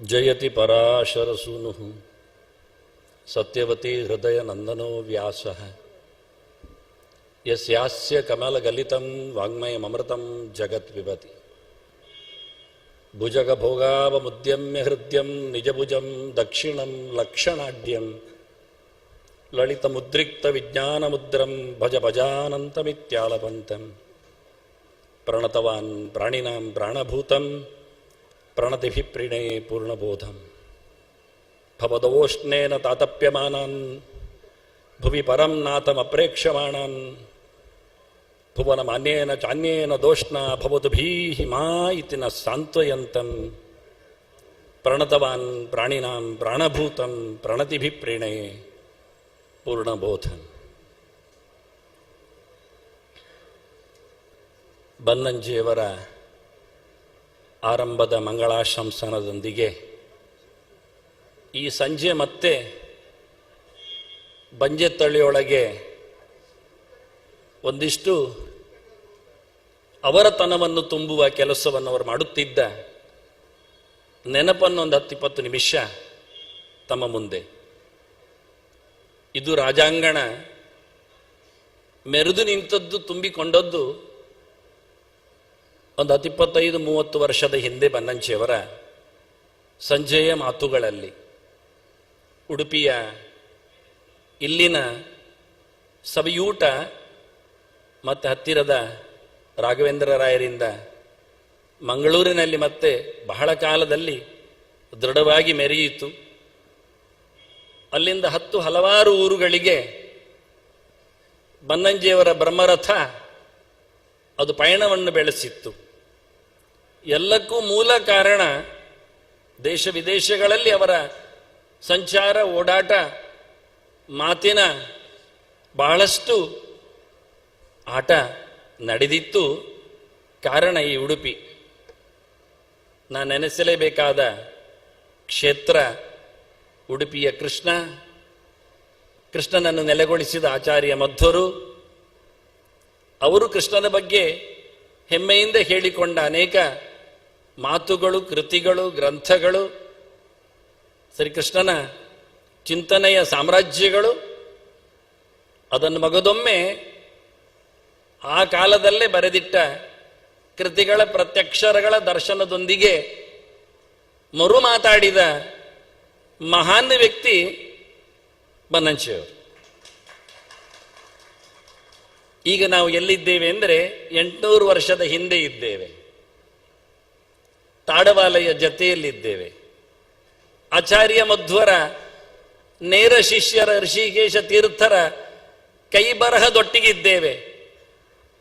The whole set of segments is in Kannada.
जयति पराशर सूनु सत्यवती हृदय नंदनो व्यास। यस्य कमलगलित वाङ्मयमृत जगत् पिबति भुजगभोगावमुद्यम्य हृद्यं निजभुजं दक्षिणं लक्षणाढ्यं ललितमुद्रिक्तविज्ञानमुद्रं भज भजानन्तमित्यालपन्तं प्रणतवान् प्राणिनां प्राणभूतम्। ಪ್ರಣತಿಭಿ ಪ್ರಣೇ ಪೂರ್ಣಬೋಧಂ ಭವದವೋಷ್ಣೇನ ತಾತಪ್ಯಮಾನಾನ್ ಭುವಿ ಪರಂ ನಾಥಮಪ್ರೇಕ್ಷಮಾಣಾನ್ ಭುವನಮಾನ್ಯೇನ ಚಾನ್ಯೇನ ದೋಷ್ಣ ಭವತು ಭೀಹಿ ಮಾ ಇತಿ ನ ಸಾಂತ್ವಯಂತಂ ಪ್ರಣತವಾನ್ ಪ್ರಾಣಿನಾಂ ಪ್ರಾಣಭೂತಂ ಪ್ರಣತಿಭಿ ಪ್ರಣೇ ಪೂರ್ಣಬೋಧಂ ಬನ್ನಂಜಿಯವರ ಆರಂಭದ ಮಂಗಳಾಶಂಸನದೊಂದಿಗೆ ಈ ಸಂಜೆ ಮತ್ತೆ ಬಂಜೆತಳಿಯೊಳಗೆ ಒಂದಿಷ್ಟು ಅವರತನವನ್ನು ತುಂಬುವ ಕೆಲಸವನ್ನು ಅವರು ಮಾಡುತ್ತಿದ್ದ ನೆನಪನ್ನು ಒಂದು ಹತ್ತಿಪ್ಪತ್ತು ನಿಮಿಷ ತಮ್ಮ ಮುಂದೆ. ಇದು ರಾಜಾಂಗಣ ಮೆರೆದು ನಿಂತದ್ದು ತುಂಬಿಕೊಂಡದ್ದು ಒಂದು ಹತ್ತಿಪ್ಪತ್ತೈದು ಮೂವತ್ತು ವರ್ಷದ ಹಿಂದೆ ಬನ್ನಂಚಿಯವರ ಸಂಜೆಯ ಮಾತುಗಳಲ್ಲಿ ಉಡುಪಿಯ ಇಲ್ಲಿನ ಸವಿಯೂಟ ಮತ್ತು ಹತ್ತಿರದ ರಾಘವೇಂದ್ರ ರಾಯರಿಂದ ಮಂಗಳೂರಿನಲ್ಲಿ ಮತ್ತೆ ಬಹಳ ಕಾಲದಲ್ಲಿ ದೃಢವಾಗಿ ಮೆರೆಯಿತು. ಅಲ್ಲಿಂದ ಹತ್ತು ಹಲವಾರು ಊರುಗಳಿಗೆ ಬನ್ನಂಜಿಯವರ ಬ್ರಹ್ಮರಥ ಅದು ಪಯಣವನ್ನು ಬೆಳೆಸಿತ್ತು. ಎಲ್ಲಕ್ಕೂ ಮೂಲ ಕಾರಣ ದೇಶ ವಿದೇಶಗಳಲ್ಲಿ ಅವರ ಸಂಚಾರ, ಓಡಾಟ, ಮಾತಿನ ಬಹಳಷ್ಟು ಆಟ ನಡೆದಿತ್ತು. ಕಾರಣ ಈ ಉಡುಪಿ. ನಾನು ನೆನೆಸಲೇಬೇಕಾದ ಕ್ಷೇತ್ರ ಉಡುಪಿಯ ಕೃಷ್ಣ. ಕೃಷ್ಣನನ್ನು ನೆಲೆಗೊಳಿಸಿದ ಆಚಾರ್ಯ ಮಧ್ವರು ಅವರು ಕೃಷ್ಣನ ಬಗ್ಗೆ ಹೆಮ್ಮೆಯಿಂದ ಹೇಳಿಕೊಂಡ ಅನೇಕ ಮಾತುಗಳು, ಕೃತಿಗಳು, ಗ್ರಂಥಗಳು, ಶ್ರೀಕೃಷ್ಣನ ಚಿಂತನೆಯ ಸಾಮ್ರಾಜ್ಯಗಳು, ಅದನ್ನು ಮಗದೊಮ್ಮೆ ಆ ಕಾಲದಲ್ಲೇ ಬರೆದಿಟ್ಟ ಕೃತಿಗಳ ಪ್ರತ್ಯಕ್ಷರಗಳ ದರ್ಶನದೊಂದಿಗೆ ಮರು ಮಾತಾಡಿದ ಮಹಾನ್ ವ್ಯಕ್ತಿ ಬನ್ನಂಚಿಯವರು. ಈಗ ನಾವು ಎಲ್ಲಿದ್ದೇವೆ ಅಂದರೆ ಎಂಟುನೂರು ವರ್ಷದ ಹಿಂದೆ ಇದ್ದೇವೆ. ತಾಡವಾಲಯ ಜತೆಯಲ್ಲಿದ್ದೇವೆ. ಆಚಾರ್ಯ ಮಧ್ವರ, ನೇರ ಶಿಷ್ಯರ ಋಷಿಕೇಶ ತೀರ್ಥರ ಕೈ ಬರಹದೊಟ್ಟಿಗಿದ್ದೇವೆ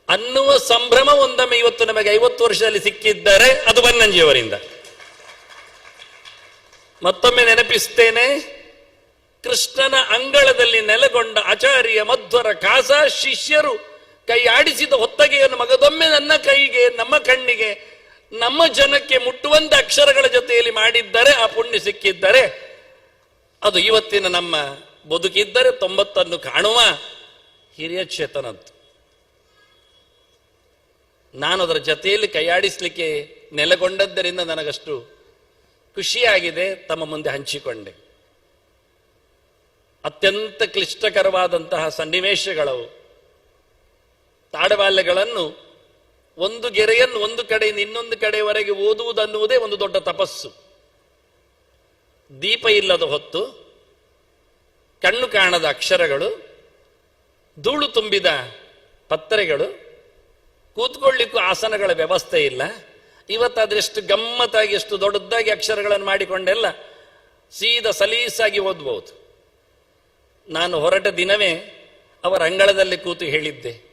ಅನ್ನುವ ಸಂಭ್ರಮ ಒಂದೊಮ್ಮೆ ಇವತ್ತು ನಮಗೆ ಐವತ್ತು ವರ್ಷದಲ್ಲಿ ಸಿಕ್ಕಿದ್ದರೆ ಅದು ಬನ್ನಂಜಿಯವರಿಂದ. ಮತ್ತೊಮ್ಮೆ ನೆನಪಿಸ್ತೇನೆ, ಕೃಷ್ಣನ ಅಂಗಳದಲ್ಲಿ ನೆಲೆಗೊಂಡ ಆಚಾರ್ಯ ಮಧ್ವರ ಕಾಸ ಶಿಷ್ಯರು ಕೈ ಆಡಿಸಿದ ಹೊತ್ತಗೆಯನ್ನು ಮಗದೊಮ್ಮೆ ನನ್ನ ಕೈಗೆ, ನಮ್ಮ ಕಣ್ಣಿಗೆ ನಮ್ಮ ಜನಕ್ಕೆ ಮುಟ್ಟುವಂತ ಅಕ್ಷರಗಳ ಜೊತೆಯಲ್ಲಿ ಮಾಡಿದ್ದರೆ ಆ ಪುಣ್ಯ ಸಿಕ್ಕಿದ್ದರೆ ಅದು ಇವತ್ತಿನ ನಮ್ಮ ಬದುಕಿದ್ದರೆ ತೊಂಬತ್ತನ್ನು ಕಾಣುವ ಹಿರಿಯ ಚೇತನದ್ದು. ನಾನು ಅದರ ಜೊತೆಯಲ್ಲಿ ಕೈಯಾಡಿಸ್ಲಿಕ್ಕೆ ನೆಲೆಗೊಂಡದ್ದರಿಂದ ನನಗಷ್ಟು ಖುಷಿಯಾಗಿದೆ, ತಮ್ಮ ಮುಂದೆ ಹಂಚಿಕೊಂಡೆ. ಅತ್ಯಂತ ಕ್ಲಿಷ್ಟಕರವಾದಂತಹ ಸನ್ನಿವೇಶಗಳು ತಾಡವಾಲ್ಯಗಳನ್ನು ಒಂದು ಗೆರೆಯನ್ನು ಒಂದು ಕಡೆಯಿಂದ ಇನ್ನೊಂದು ಕಡೆಯವರೆಗೆ ಓದುವುದನ್ನುವುದೇ ಒಂದು ದೊಡ್ಡ ತಪಸ್ಸು. ದೀಪ ಇಲ್ಲದ ಹೊತ್ತು, ಕಣ್ಣು ಕಾಣದ ಅಕ್ಷರಗಳು, ಧೂಳು ತುಂಬಿದ ಪತ್ರೆಗಳು, ಕೂತ್ಕೊಳ್ಳಿಕ್ಕೂ ಆಸನಗಳ ವ್ಯವಸ್ಥೆ ಇಲ್ಲ. ಇವತ್ತಾದ್ರೆಷ್ಟು ಗಮ್ಮತ್ತಾಗಿ, ಎಷ್ಟು ದೊಡ್ಡದಾಗಿ ಅಕ್ಷರಗಳನ್ನು ಮಾಡಿಕೊಂಡೆಲ್ಲ ಸೀದಾ ಸಲೀಸಾಗಿ ಓದ್ಬೋದು. ನಾನು ಹೊರಟ ದಿನವೇ ಅವರ ಅಂಗಳದಲ್ಲಿ ಕೂತು ಹೇಳಿದ್ದೆ,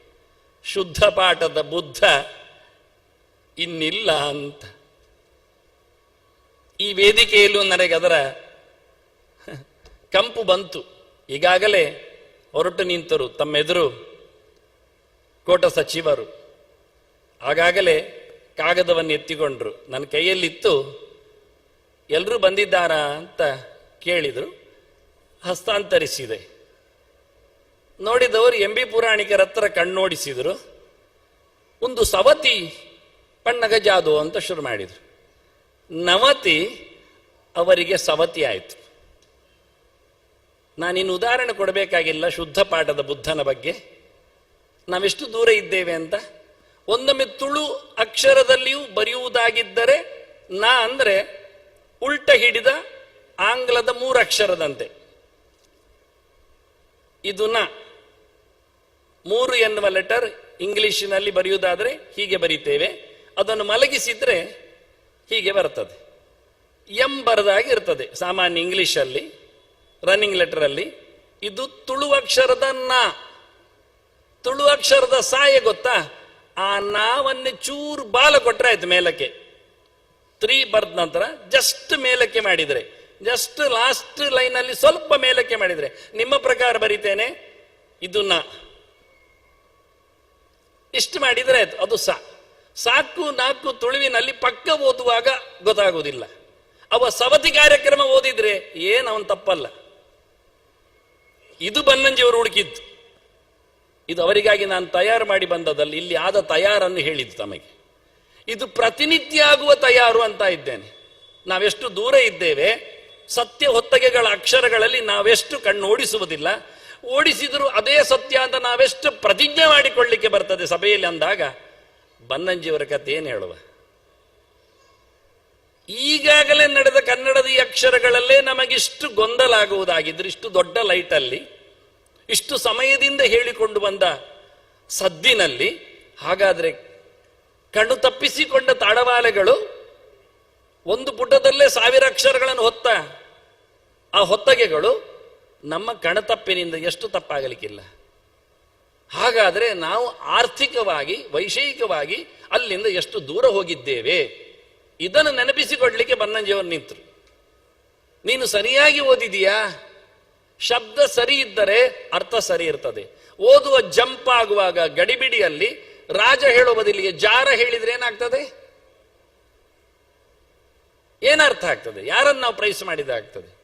ಶುದ್ಧ ಪಾಠದ ಬುದ್ಧ ಇನ್ನಿಲ್ಲ ಅಂತ. ಈ ವೇದಿಕೆಯಲ್ಲೂ ನನಗೆ ಅದರ ಕಂಪು ಬಂತು. ಈಗಾಗಲೇ ಹೊರಟು ನಿಂತರು ತಮ್ಮೆದುರು ಕೋಟ ಸಚಿವರು. ಆಗಾಗಲೇ ಕಾಗದವನ್ನು ಎತ್ತಿಕೊಂಡ್ರು. ನನ್ನ ಕೈಯಲ್ಲಿತ್ತು. ಎಲ್ಲರೂ ಬಂದಿದ್ದಾರಾ ಅಂತ ಕೇಳಿದರು. ಹಸ್ತಾಂತರಿಸಿದೆ. ನೋಡಿದವರು ಎಂ ಬಿ ಪುರಾಣಿಕರ ಹತ್ರ ಕಣ್ಣೋಡಿಸಿದರು. ಒಂದು ಸವತಿ ಪಣ್ಣಗ ಜಾದು ಅಂತ ಶುರು ಮಾಡಿದರು. ನವತಿ ಅವರಿಗೆ ಸವತಿ ಆಯಿತು. ನಾನಿನ್ನು ಉದಾಹರಣೆ ಕೊಡಬೇಕಾಗಿಲ್ಲ ಶುದ್ಧ ಪಾಠದ ಬುದ್ಧನ ಬಗ್ಗೆ. ನಾವೆಷ್ಟು ದೂರ ಇದ್ದೇವೆ ಅಂತ. ಒಂದೊಮ್ಮೆ ತುಳು ಅಕ್ಷರದಲ್ಲಿಯೂ ಬರೆಯುವುದಾಗಿದ್ದರೆ ನಾ ಅಂದರೆ ಉಲ್ಟ ಹಿಡಿದ ಆಂಗ್ಲದ ಮೂರು ಅಕ್ಷರದಂತೆ. ಇದು ನ. ಮೂರು ಎನ್ನುವ ಲೆಟರ್ ಇಂಗ್ಲಿಷಿನಲ್ಲಿ ಬರೆಯುವುದಾದರೆ ಹೀಗೆ ಬರೀತೇವೆ. ಅದನ್ನು ಮಲಗಿಸಿದ್ರೆ ಹೀಗೆ ಬರ್ತದೆ. ಎಂ ಬರದಾಗಿ ಇರ್ತದೆ, ಸಾಮಾನ್ಯ ಇಂಗ್ಲಿಷಲ್ಲಿ ರನ್ನಿಂಗ್ ಲೆಟರ್ ಅಲ್ಲಿ. ಇದು ತುಳು ಅಕ್ಷರದ ನಾ. ತುಳು ಅಕ್ಷರದ ಸಾಯ ಗೊತ್ತಾ? ಆ ನಾವನ್ನು ಚೂರು ಬಾಲ ಕೊಟ್ಟರೆ ಆಯ್ತು ಮೇಲಕ್ಕೆ. ತ್ರೀ ಬರ್ದ ನಂತರ ಜಸ್ಟ್ ಮೇಲಕ್ಕೆ ಮಾಡಿದ್ರೆ. ಜಸ್ಟ್ ಲಾಸ್ಟ್ ಲೈನ್ ಅಲ್ಲಿ ಸ್ವಲ್ಪ ಮೇಲಕ್ಕೆ ಮಾಡಿದ್ರೆ. ನಿಮ್ಮ ಪ್ರಕಾರ ಬರಿತೇನೆ, ಇದು ನಾ. ಇಷ್ಟು ಮಾಡಿದರೆ ಆಯ್ತು, ಅದು ಸಾ. ಸಾಕು ನಾಲ್ಕು ತುಳುವಿನಲ್ಲಿ ಪಕ್ಕ ಓದುವಾಗ ಗೊತ್ತಾಗುವುದಿಲ್ಲ ಅವ ಸವತಿ ಕಾರ್ಯಕ್ರಮ ಓದಿದ್ರೆ ಏನು ಅವನು ತಪ್ಪಲ್ಲ. ಇದು ಬನ್ನಂಜಿಯವರು ಹುಡುಕಿದ್ದು. ಇದು ಅವರಿಗಾಗಿ ನಾನು ತಯಾರು ಮಾಡಿ ಬಂದದಲ್ಲಿ ಇಲ್ಲಿ ಆದ ತಯಾರನ್ನು ಹೇಳಿದ್ದು ತಮಗೆ. ಇದು ಪ್ರತಿನಿತ್ಯ ಆಗುವ ತಯಾರು ಅಂತ ಇದ್ದೇನೆ. ನಾವೆಷ್ಟು ದೂರ ಇದ್ದೇವೆ, ಸತ್ಯ ಹೊತ್ತಗೆಗಳ ಅಕ್ಷರಗಳಲ್ಲಿ ನಾವೆಷ್ಟು ಕಣ್ಣು ಓಡಿಸುವುದಿಲ್ಲ ಓಡಿಸಿದರೂ ಅದೇ ಸತ್ಯ ಅಂತ ನಾವೆಷ್ಟು ಪ್ರತಿಜ್ಞೆ ಮಾಡಿಕೊಳ್ಳಿಕ್ಕೆ ಬರ್ತದೆ ಸಭೆಯಲ್ಲಿ ಅಂದಾಗ ಬನ್ನಂಜಿಯವರ ಕಥೆ ಏನು ಹೇಳುವ? ಈಗಾಗಲೇ ನಡೆದ ಕನ್ನಡದ ಈ ಅಕ್ಷರಗಳಲ್ಲೇ ನಮಗಿಷ್ಟು ಗೊಂದಲ ಆಗುವುದಾಗಿದ್ರೆ ಇಷ್ಟು ದೊಡ್ಡ ಲೈಟಲ್ಲಿ, ಇಷ್ಟು ಸಮಯದಿಂದ ಹೇಳಿಕೊಂಡು ಬಂದ ಸದ್ದಿನಲ್ಲಿ, ಹಾಗಾದ್ರೆ ಕಣ್ಣು ತಪ್ಪಿಸಿಕೊಂಡ ತಾಡವಾಲೆಗಳು ಒಂದು ಪುಟದಲ್ಲೇ ಸಾವಿರ ಅಕ್ಷರಗಳನ್ನು ಹೊತ್ತ, ಆ ಹೊತ್ತಗೆಗಳು ನಮ್ಮ ಕಣತಪ್ಪಿನಿಂದ ಎಷ್ಟು ತಪ್ಪಾಗಲಿಕ್ಕಿಲ್ಲ. ಹಾಗಾದ್ರೆ ನಾವು ಆರ್ಥಿಕವಾಗಿ, ವೈಷಯಿಕವಾಗಿ ಅಲ್ಲಿಂದ ಎಷ್ಟು ದೂರ ಹೋಗಿದ್ದೇವೆ? ಇದನ್ನು ನೆನಪಿಸಿಕೊಡ್ಲಿಕ್ಕೆ ಬನ್ನಂಜಿಯವರು ನಿಂತರು. ನೀನು ಸರಿಯಾಗಿ ಓದಿದೀಯಾ? ಶಬ್ದ ಸರಿ ಇದ್ದರೆ ಅರ್ಥ ಸರಿ ಇರ್ತದೆ. ಓದುವ ಜಂಪ್ ಆಗುವಾಗ ಗಡಿಬಿಡಿಯಲ್ಲಿ ರಾಜ ಹೇಳೋ ಬದಲಿಗೆ ಜಾರ ಹೇಳಿದ್ರೆ ಏನಾಗ್ತದೆ? ಏನರ್ಥ ಆಗ್ತದೆ? ಯಾರನ್ನು ನಾವು ಪ್ರೈಸ್ ಮಾಡಿದಾಗ್ತದೆ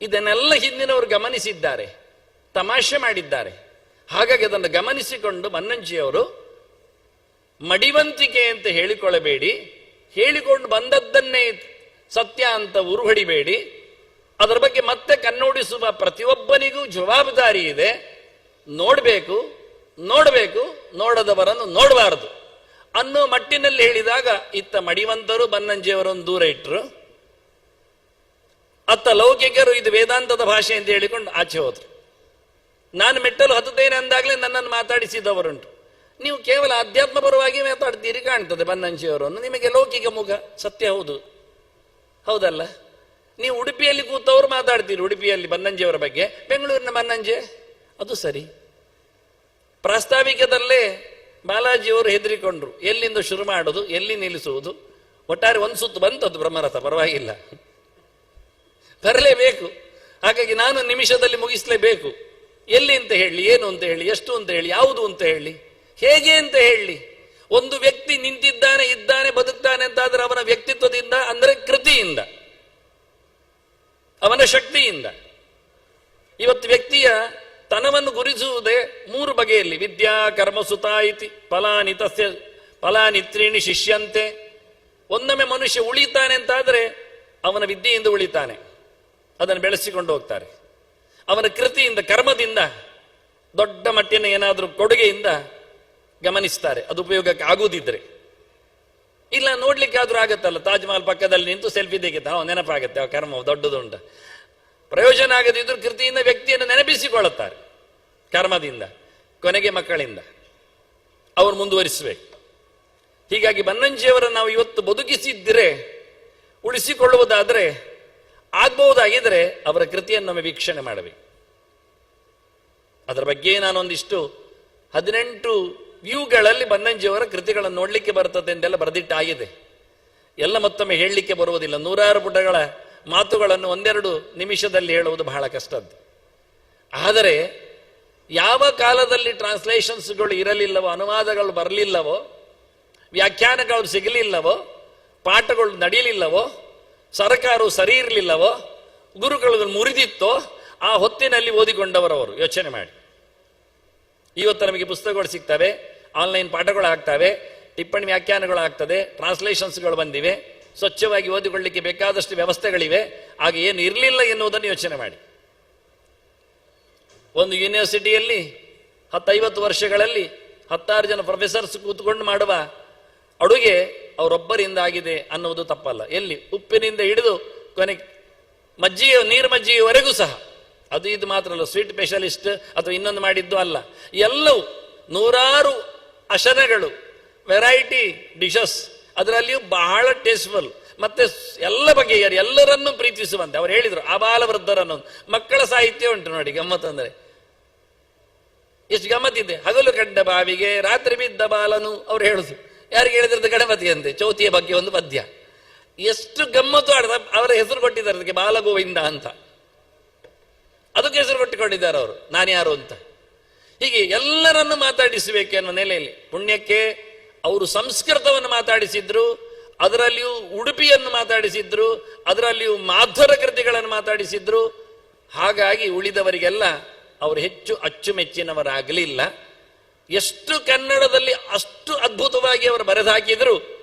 ಇದನ್ನೆಲ್ಲ ಹಿಂದಿನವರು ಗಮನಿಸಿದ್ದಾರೆ, ತಮಾಷೆ ಮಾಡಿದ್ದಾರೆ. ಹಾಗಾಗಿ ಅದನ್ನು ಗಮನಿಸಿಕೊಂಡು ಮನ್ನಂಜಿಯವರು, ಮಡಿವಂತಿಕೆ ಅಂತ ಹೇಳಿಕೊಳ್ಳಬೇಡಿ, ಹೇಳಿಕೊಂಡು ಬಂದದ್ದನ್ನೇ ಸತ್ಯ ಅಂತ ಉರುಹಡಿಬೇಡಿ. ಅದರ ಬಗ್ಗೆ ಮತ್ತೆ ಕನ್ನೋಡಿಸುವ ಪ್ರತಿಯೊಬ್ಬನಿಗೂ ಜವಾಬ್ದಾರಿ ಇದೆ. ನೋಡಬೇಕು ನೋಡಬೇಕು, ನೋಡದವರನ್ನು ನೋಡಬಾರದು ಅನ್ನೋ ಮಟ್ಟಿನಲ್ಲಿ ಹೇಳಿದಾಗ ಇತ್ತ ಮಡಿವಂತರು ಬನ್ನಂಜಿಯವರನ್ನು ದೂರ ಇಟ್ಟರು ಅತ್ತ ಲೌಕಿಕರು ಇದು ವೇದಾಂತದ ಭಾಷೆ ಅಂತ ಹೇಳಿಕೊಂಡು ಆಚೆ ಹೋದ್ರು. ನಾನು ಮೆಟ್ಟಲು ಹತ್ತುತ್ತೇನೆ ಅಂದಾಗಲೇ ನನ್ನನ್ನು ಮಾತಾಡಿಸಿದವರುಂಟು. ನೀವು ಕೇವಲ ಅಧ್ಯಾತ್ಮ ಪರವಾಗಿ ಮಾತಾಡ್ತೀರಿ ಕಾಣ್ತದೆ ಬನ್ನಂಚಿಯವರನ್ನು ನಿಮಗೆ ಲೌಕಿಕ ಮುಖ ಸತ್ಯ ಹೌದು. ಹೌದಲ್ಲ? ನೀವು ಉಡುಪಿಯಲ್ಲಿ ಕೂತವರು ಮಾತಾಡ್ತೀರಿ ಉಡುಪಿಯಲ್ಲಿ ಬನ್ನಂಜಿಯವರ ಬಗ್ಗೆ. ಬೆಂಗಳೂರಿನ ಬನ್ನಂಜೆ? ಅದು ಸರಿ. ಪ್ರಾಸ್ತಾವಿಕದಲ್ಲೇ ಬಾಲಾಜಿಯವರು ಹೆದರಿಕೊಂಡ್ರು. ಎಲ್ಲಿಂದ ಶುರು ಮಾಡೋದು ಎಲ್ಲಿ ನಿಲ್ಲಿಸುವುದು? ಒಟ್ಟಾರೆ ಒಂದು ಸುತ್ತು ಬಂತದ್ದು ಬ್ರಹ್ಮರಥ, ಪರವಾಗಿಲ್ಲ. ಬರಲೇಬೇಕು. ಹಾಗಾಗಿ ನಾನು ನಿಮಿಷದಲ್ಲಿ ಮುಗಿಸ್ಲೇಬೇಕು. ಎಲ್ಲಿ ಅಂತ ಹೇಳಿ, ಏನು ಅಂತ ಹೇಳಿ, ಎಷ್ಟು ಅಂತ ಹೇಳಿ, ಯಾವುದು ಅಂತ ಹೇಳಿ, ಹೇಗೆ ಅಂತ ಹೇಳಿ. ಒಂದು ವ್ಯಕ್ತಿ ನಿಂತಿದ್ದಾನೆ, ಇದ್ದಾನೆ, ಬದುಕ್ತಾನೆ ಅಂತಾದ್ರೆ ಅವನ ವ್ಯಕ್ತಿತ್ವದಿಂದ, ಅಂದರೆ ಕೃತಿಯಿಂದ, ಅವನ ಶಕ್ತಿಯಿಂದ. ಇವತ್ತು ವ್ಯಕ್ತಿಯ ತನವನ್ನು ಗುರಿಸುವುದೇ ಮೂರು ಬಗೆಯಲ್ಲಿ, ವಿದ್ಯಾ, ಕರ್ಮ ಇತಿ, ಫಲಾನಿ, ತಸ್ಯ ಫಲಾನಿತ್ರೀಣಿ ಶಿಷ್ಯಂತೆ. ಒಂದೊಮ್ಮೆ ಮನುಷ್ಯ ಉಳಿತಾನೆ ಅಂತಾದ್ರೆ ಅವನ ವಿದ್ಯೆಯಿಂದ ಉಳಿತಾನೆ, ಅದನ್ನು ಬೆಳೆಸಿಕೊಂಡು ಹೋಗ್ತಾರೆ. ಅವನ ಕೃತಿಯಿಂದ, ಕರ್ಮದಿಂದ, ದೊಡ್ಡ ಮಟ್ಟಿನ ಏನಾದರೂ ಕೊಡುಗೆಯಿಂದ ಗಮನಿಸ್ತಾರೆ. ಅದು ಉಪಯೋಗಕ್ಕೆ ಆಗುವುದಿದ್ರೆ ಇಲ್ಲ ನೋಡ್ಲಿಕ್ಕೆ ಆದ್ರೂ ಆಗತ್ತಲ್ಲ. ತಾಜ್ ಮಹಲ್ ಪಕ್ಕದಲ್ಲಿ ನಿಂತು ಸೆಲ್ಫಿ ತೆಗಿತ, ಅವ ನೆನಪಾಗತ್ತೆ, ಅವ ಕರ್ಮ ದೊಡ್ಡದುಂಟ ಪ್ರಯೋಜನ ಆಗದಿದ್ರು ಕೃತಿಯಿಂದ ವ್ಯಕ್ತಿಯನ್ನು ನೆನಪಿಸಿಕೊಳ್ಳುತ್ತಾರೆ. ಕರ್ಮದಿಂದ, ಕೊನೆಗೆ ಮಕ್ಕಳಿಂದ. ಅವರು ಮುಂದುವರಿಸಬೇಕು. ಹೀಗಾಗಿ ಬನ್ನಂಜಿಯವರನ್ನು ನಾವು ಇವತ್ತು ಬದುಕಿಸಿದ್ದರೆ ಉಳಿಸಿಕೊಳ್ಳುವುದಾದ್ರೆ ಆಗ್ಬಹುದಾಗಿದ್ರೆ ಅವರ ಕೃತಿಯನ್ನು ನಾವು ವೀಕ್ಷಣೆ ಮಾಡಬೇಕು. ಅದರ ಬಗ್ಗೆ ನಾನೊಂದಿಷ್ಟು ಹದಿನೆಂಟು ವ್ಯೂಗಳಲ್ಲಿ ಬನ್ನಂಜಿಯವರ ಕೃತಿಗಳನ್ನು ನೋಡಲಿಕ್ಕೆ ಬರ್ತದೆ ಎಂದೆಲ್ಲ ಬರೆದಿಟ್ಟಾಗಿದೆ ಎಲ್ಲ ಮತ್ತೊಮ್ಮೆ ಹೇಳಲಿಕ್ಕೆ ಬರುವುದಿಲ್ಲ. ನೂರಾರು ಪುಟಗಳ ಮಾತುಗಳನ್ನು ಒಂದೆರಡು ನಿಮಿಷದಲ್ಲಿ ಹೇಳುವುದು ಬಹಳ ಕಷ್ಟದ್ದು. ಆದರೆ ಯಾವ ಕಾಲದಲ್ಲಿ ಟ್ರಾನ್ಸ್ಲೇಷನ್ಸ್ಗಳು ಇರಲಿಲ್ಲವೋ, ಅನುವಾದಗಳು ಬರಲಿಲ್ಲವೋ, ವ್ಯಾಖ್ಯಾನಗಳು ಸಿಗಲಿಲ್ಲವೋ, ಪಾಠಗಳು ನಡೆಯಲಿಲ್ಲವೋ ಸರ್ಕಾರವು ಸರಿ ಇರಲಿಲ್ಲವೋ, ಗುರುಗಳು ಮುರಿದಿತ್ತೋ, ಆ ಹೊತ್ತಿನಲ್ಲಿ ಓದಿಕೊಂಡವರವರು ಯೋಚನೆ ಮಾಡಿ. ಇವತ್ತು ನಮಗೆ ಪುಸ್ತಕಗಳು ಸಿಗ್ತವೆ, ಆನ್ಲೈನ್ ಪಾಠಗಳು ಆಗ್ತವೆ ಟಿಪ್ಪಣಿ ವ್ಯಾಖ್ಯಾನಗಳು ಆಗ್ತದೆ ಟ್ರಾನ್ಸ್ಲೇಷನ್ಸ್ಗಳು ಬಂದಿವೆ, ಸ್ವಚ್ಛವಾಗಿ ಓದಿಕೊಳ್ಳಿಕ್ಕೆ ಬೇಕಾದಷ್ಟು ವ್ಯವಸ್ಥೆಗಳಿವೆ ಆಗ ಏನು ಇರಲಿಲ್ಲ ಎನ್ನುವುದನ್ನು ಯೋಚನೆ ಮಾಡಿ. ಒಂದು ಯೂನಿವರ್ಸಿಟಿಯಲ್ಲಿ ಹತ್ತೈವತ್ತು ವರ್ಷಗಳಲ್ಲಿ ಹತ್ತಾರು ಜನ ಪ್ರೊಫೆಸರ್ಸ್ ಕೂತ್ಕೊಂಡು ಮಾಡುವ ಅಡುಗೆ ಅವರೊಬ್ಬರಿಂದ ಆಗಿದೆ ಅನ್ನುವುದು ತಪ್ಪಲ್ಲ. ಎಲ್ಲಿ? ಉಪ್ಪಿನಿಂದ ಹಿಡಿದು ಕೊನೆಗೆ ಮಜ್ಜಿಗೆ, ನೀರು ಮಜ್ಜಿಯವರೆಗೂ ಸಹ. ಅದು ಇದು ಮಾತ್ರ ಅಲ್ಲ, ಸ್ವೀಟ್ ಸ್ಪೆಷಲಿಸ್ಟ್ ಅಥವಾ ಇನ್ನೊಂದು ಮಾಡಿದ್ದು ಅಲ್ಲ. ಎಲ್ಲವೂ ನೂರಾರು ಅಶನಗಳು, ವೆರೈಟಿ ಡಿಶಸ್, ಅದರಲ್ಲಿಯೂ ಬಹಳ ಟೇಸ್ಟ್ಫುಲ್. ಮತ್ತೆ ಎಲ್ಲ ಬಗೆಯ ಎಲ್ಲರನ್ನೂ ಪ್ರೀತಿಸುವಂತೆ. ಅವ್ರು ಹೇಳಿದ್ರು ಆಬಾಲ ವೃದ್ಧರನ್ನು ಮಕ್ಕಳ ಸಾಹಿತ್ಯ ಉಂಟು ನೋಡಿ ಗಮ್ಮತ್ತಂದ್ರೆ ಎಷ್ಟು ಗಮ್ಮತ್ತಿದೆ. ಹಗಲು ಕಡ್ಡ ಬಾವಿಗೆ, ರಾತ್ರಿ ಬಿದ್ದ ಬಾಲನು, ಅವ್ರು ಹೇಳುದು. ಯಾರಿಗೆ ಹೇಳಿದ್ರದ್ದು ಗಣಪತಿ ಅಂತೆ? ಚೌತಿಯ ಬಗ್ಗೆ ಒಂದು ಪದ್ಯ. ಎಷ್ಟು ಗಮ್ಮತ್ತು ಆಡ್ದ ಅವರ ಹೆಸರು ಕೊಟ್ಟಿದ್ದಾರೆ ಅದಕ್ಕೆ ಬಾಲಗೋವಿಂದ ಅಂತ. ಅದಕ್ಕೆ ಹೆಸರು ಕೊಟ್ಟಿಕೊಂಡಿದ್ದಾರೆ ಅವರು. ನಾನು ಯಾರು ಅಂತ. ಹೀಗೆ ಎಲ್ಲರನ್ನು ಮಾತಾಡಿಸಬೇಕು ಅನ್ನೋ ನೆಲೆಯಲ್ಲಿ. ಪುಣ್ಯಕ್ಕೆ ಅವರು ಸಂಸ್ಕೃತವನ್ನು ಮಾತಾಡಿಸಿದ್ರು, ಅದರಲ್ಲಿಯೂ ಉಡುಪಿಯನ್ನು ಮಾತಾಡಿಸಿದ್ರು, ಅದರಲ್ಲಿಯೂ ಮಾಧುರ ಕೃತಿಗಳನ್ನು ಮಾತಾಡಿಸಿದ್ರು. ಹಾಗಾಗಿ ಉಳಿದವರಿಗೆಲ್ಲ ಅವರು ಹೆಚ್ಚು ಅಚ್ಚುಮೆಚ್ಚಿನವರಾಗಲಿಲ್ಲ. ಎಷ್ಟು ಕನ್ನಡದಲ್ಲಿ ಅಷ್ಟು ಅದ್ಭುತವಾಗಿ ಅವರು ಬರೆದಾಕಿದ್ರು,